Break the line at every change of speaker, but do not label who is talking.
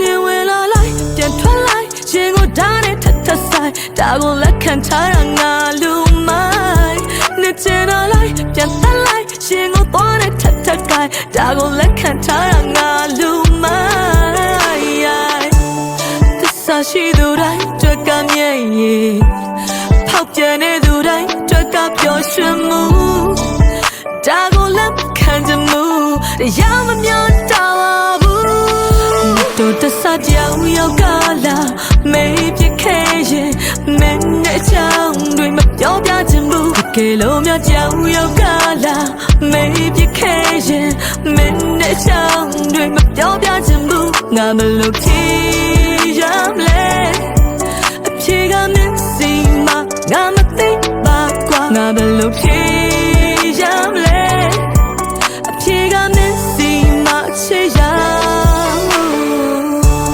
နေဝင်လာလိုက်ပြန်ထွက်လိုက်ရင်ကိုဓာတ်နဲ့ထပ်ထပ်ဆိုင်ဒါကိုလက်ခံထားတာငါလူမိုင်းနေချင်လာလိုက်ပြန်တက်လိုက်ရင်ကိုသွားနဲ့ထပ်ထပ်ကိုင်ဒါကိုလက်ခံထားတာငါလူမိုင်းသစ္စာရှိသူတိုင်းကြွက်ကမြဲ့ရင်ဖောက်ပြန်နေသူတိုင်းကြွက်ကပျော်ရွှင်မှုဒါကိုလက်ခံကြမှုတရားမမြောက်တော့ ဘူးတို့တဆကြောင်ရောက်ကလာမေးပြခဲ့ရင်မင်းနဲ့ချောင်းတွေမပြောပြချင်ဘူးတကယ်လို့များကြောင်ရောက်ကလာမေးပြခဲ့ရင်မင်းနဲ့ချောင်းတွေမပြောပြချင်ဘူးငါမလို့ဖြေရ